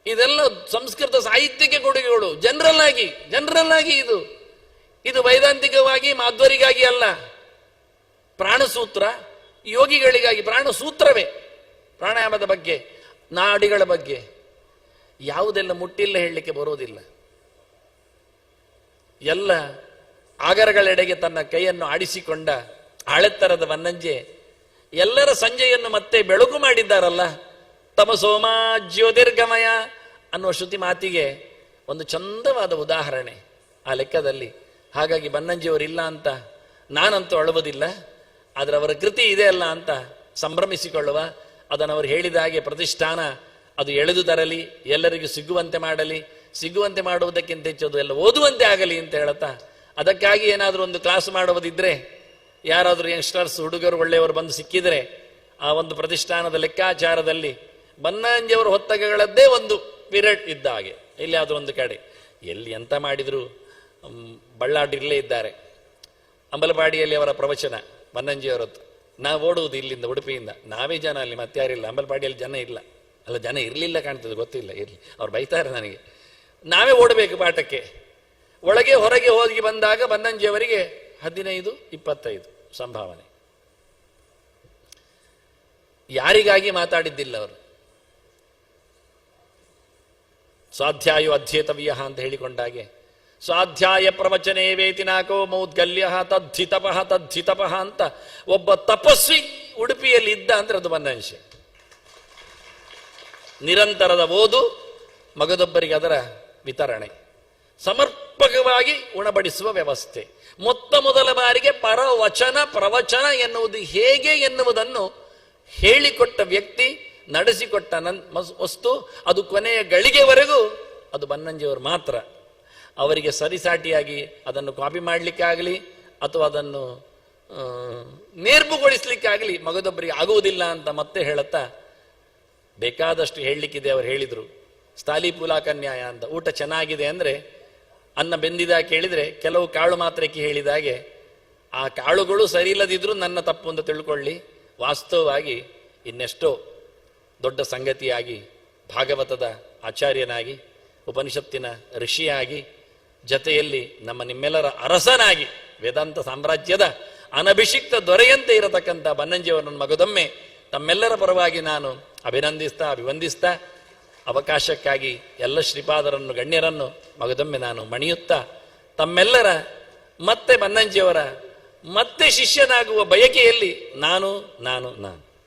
ಇದೆಲ್ಲ ಸಂಸ್ಕೃತ ಸಾಹಿತ್ಯಕ್ಕೆ ಕೊಡುಗೆಗಳು. ಜನರಲ್ ಆಗಿ ಜನರಲ್ ಆಗಿ ಇದು. ಇದು ವೈದಾಂತಿಕವಾಗಿ, ಮಾಧ್ವರಿಗಾಗಿ ಅಲ್ಲ. ಪ್ರಾಣಸೂತ್ರ ಯೋಗಿಗಳಿಗಾಗಿ ಪ್ರಾಣಸೂತ್ರವೇ ಪ್ರಾಣಾಯಾಮದ ಬಗ್ಗೆ, ನಾಡಿಗಳ ಬಗ್ಗೆ. ಯಾವುದೆಲ್ಲ ಮುಟ್ಟಿಲ್ಲ ಹೇಳಲಿಕ್ಕೆ ಬರೋದಿಲ್ಲ. ಎಲ್ಲ ಆಗರಗಳೆಡೆಗೆ ತನ್ನ ಕೈಯನ್ನು ಆಡಿಸಿಕೊಂಡ ಆಳೆತ್ತರದ ವನ್ನಂಜೆ, ಎಲ್ಲರ ಸಂಜೆಯನ್ನು ಮತ್ತೆ ಬೆಳಕು ಮಾಡಿದ್ದಾರಲ್ಲ. ತಮ ಸೋಮ ಜ್ಯೋತಿರ್ಗಮಯ ಅನ್ನುವ ಶ್ರುತಿ ಮಾತಿಗೆ ಒಂದು ಚಂದವಾದ ಉದಾಹರಣೆ ಆ ಲೆಕ್ಕದಲ್ಲಿ. ಹಾಗಾಗಿ ಬನ್ನಂಜಿಯವರಿಲ್ಲ ಅಂತ ನಾನಂತೂ ಅಳುವುದಿಲ್ಲ. ಆದರೆ ಅವರ ಕೃತಿ ಇದೆ ಅಲ್ಲ ಅಂತ ಸಂಭ್ರಮಿಸಿಕೊಳ್ಳುವ, ಅದನ್ನು ಅವರು ಹೇಳಿದ ಹಾಗೆ ಪ್ರತಿಷ್ಠಾನ, ಅದು ಎಳೆದು ತರಲಿ, ಎಲ್ಲರಿಗೂ ಸಿಗುವಂತೆ ಮಾಡಲಿ, ಸಿಗುವಂತೆ ಮಾಡುವುದಕ್ಕಿಂತ ಹೆಚ್ಚು ಅದು ಎಲ್ಲ ಓದುವಂತೆ ಆಗಲಿ ಅಂತ ಹೇಳುತ್ತಾ, ಅದಕ್ಕಾಗಿ ಏನಾದರೂ ಒಂದು ಕ್ಲಾಸ್ ಮಾಡುವುದಿದ್ರೆ, ಯಾರಾದರೂ ಯಂಗ್ಸ್ಟರ್ಸ್ ಹುಡುಗರು, ಒಳ್ಳೆಯವರು ಬಂದು ಸಿಕ್ಕಿದರೆ, ಆ ಒಂದು ಪ್ರತಿಷ್ಠಾನದ ಲೆಕ್ಕಾಚಾರದಲ್ಲಿ ಬನ್ನಾಂಜಿಯವರ ಹೊತ್ತಗೆಗಳದ್ದೇ ಒಂದು ಪಿರಿಯಡ್ ಇದ್ದ ಹಾಗೆ, ಎಲ್ಲಿಯಾದರೂ ಒಂದು ಕಡೆ. ಎಲ್ಲಿ ಎಂತ ಮಾಡಿದರೂ ಬಳ್ಳಾಡಿರಲೇ ಇದ್ದಾರೆ. ಅಂಬಲಪಾಡಿಯಲ್ಲಿ ಅವರ ಪ್ರವಚನ. ಬನ್ನಂಜಿಯವರದ್ದು ನಾವು ಓಡುವುದು ಇಲ್ಲಿಂದ ಉಡುಪಿಯಿಂದ. ನಾವೇ ಜನ ಅಲ್ಲಿ ಮತ್ತೆ ಯಾರಿಲ್ಲ. ಅಂಬಲಪಾಡಿಯಲ್ಲಿ ಜನ ಇಲ್ಲ. ಅಲ್ಲ, ಜನ ಇರಲಿಲ್ಲ ಕಾಣ್ತದೆ, ಗೊತ್ತಿಲ್ಲ. ಇರಲಿ. ಅವ್ರು ಬೈತಾರೆ ನನಗೆ. ನಾವೇ ಓಡಬೇಕು ಪಾಠಕ್ಕೆ. ಒಳಗೆ, ಹೊರಗೆ ಹೋಗಿ ಬಂದಾಗ ಬನ್ನಂಜಿಯವರಿಗೆ ಹದಿನೈದು, ಇಪ್ಪತ್ತೈದು ಸಂಭಾವನೆ. ಯಾರಿಗಾಗಿ ಮಾತಾಡಿದ್ದಿಲ್ಲ ಅವರು? ಸ್ವಾಧ್ಯಾಯೋ ಅಧ್ಯೇತವ್ಯ ಅಂತ ಹೇಳಿಕೊಂಡಾಗೆ ಸ್ವಾಧ್ಯಾಯ ಪ್ರವಚನೇ ವೇತಿನಾಕೋ ಮೌದ್ಗಲ್ಯ ತದ್ಧಿತಪಃ ತದ್ಧಿತಪಃ ಅಂತ ಒಬ್ಬ ತಪಸ್ವಿ ಉಡುಪಿಯಲ್ಲಿ ಇದ್ದ ಅಂದ್ರೆ ಅದು ವಿಷಯ ನಿರಂತರದ ಓದು, ಮಗದೊಬ್ಬರಿಗೆ ಅದರ ವಿತರಣೆ. ಸಮರ್ಪಕವಾಗಿ ಉಣಬಡಿಸುವ ವ್ಯವಸ್ಥೆ. ಮೊತ್ತ ಮೊದಲ ಬಾರಿಗೆ ಪರವಚನ, ಪ್ರವಚನ ಎನ್ನುವುದು ಹೇಗೆ ಎನ್ನುವುದನ್ನು ಹೇಳಿಕೊಟ್ಟ ವ್ಯಕ್ತಿ, ನಡೆಸಿಕೊಟ್ಟ ನನ್ ವಸ್ತು, ಅದು ಕೊನೆಯ ಗಳಿಗೆವರೆಗೂ ಅದು ಬನ್ನಂಜಿಯವರು ಮಾತ್ರ. ಅವರಿಗೆ ಸರಿಸಾಟಿಯಾಗಿ ಅದನ್ನು ಕಾಪಿ ಮಾಡಲಿಕ್ಕಾಗಲಿ ಅಥವಾ ಅದನ್ನು ಆ, ನೇರ್ಪುಗೊಳಿಸ್ಲಿಕ್ಕಾಗಲಿ ಮಗದೊಬ್ಬರಿಗೆ ಆಗುವುದಿಲ್ಲ ಅಂತ ಮತ್ತೆ ಹೇಳುತ್ತಾ ಬೇಕಾದಷ್ಟು ಹೇಳಲಿಕ್ಕಿದೆ ಅವರು ಹೇಳಿದರು. ಸ್ಥಾಲಿ ಪುಲಾಕನ್ಯಾಯ ಅಂತ. ಊಟ ಚೆನ್ನಾಗಿದೆ ಅಂದರೆ ಅನ್ನ ಬೆಂದಿದ ಕೇಳಿದರೆ ಕೆಲವು ಕಾಳು ಮಾತ್ರಕ್ಕೆ ಹೇಳಿದಾಗೆ ಆ ಕಾಳುಗಳು ಸರಿ ಇಲ್ಲದಿದ್ರೂ ನನ್ನ ತಪ್ಪು ಅಂತ ತಿಳ್ಕೊಳ್ಳಿ. ವಾಸ್ತವವಾಗಿ ಇನ್ನೆಷ್ಟೋ ದೊಡ್ಡ ಸಂಗತಿಯಾಗಿ ಭಾಗವತದ ಆಚಾರ್ಯನಾಗಿ ಉಪನಿಷತ್ತಿನ ಋಷಿಯಾಗಿ ಜತೆಯಲ್ಲಿ ನಮ್ಮ ನಿಮ್ಮೆಲ್ಲರ ಅರಸನಾಗಿ ವೇದಾಂತ ಸಾಮ್ರಾಜ್ಯದ ಅನಭಿಷಿಕ್ತ ದೊರೆಯಂತೆ ಇರತಕ್ಕಂಥ ಬನ್ನಂಜಿಯವರನ್ನು ಮಗದೊಮ್ಮೆ ತಮ್ಮೆಲ್ಲರ ಪರವಾಗಿ ನಾನು ಅಭಿನಂದಿಸ್ತಾ, ಅಭಿವಂದಿಸ್ತಾ, ಅವಕಾಶಕ್ಕಾಗಿ ಎಲ್ಲ ಶ್ರೀಪಾದರನ್ನು, ಗಣ್ಯರನ್ನು ಮಗದೊಮ್ಮೆ ನಾನು ಮಣಿಯುತ್ತಾ, ತಮ್ಮೆಲ್ಲರ ಮತ್ತೆ ಬನ್ನಂಜಿಯವರ ಮತ್ತೆ ಶಿಷ್ಯನಾಗುವ ಬಯಕೆಯಲ್ಲಿ ನಾನು ನಾನು ನಾನು.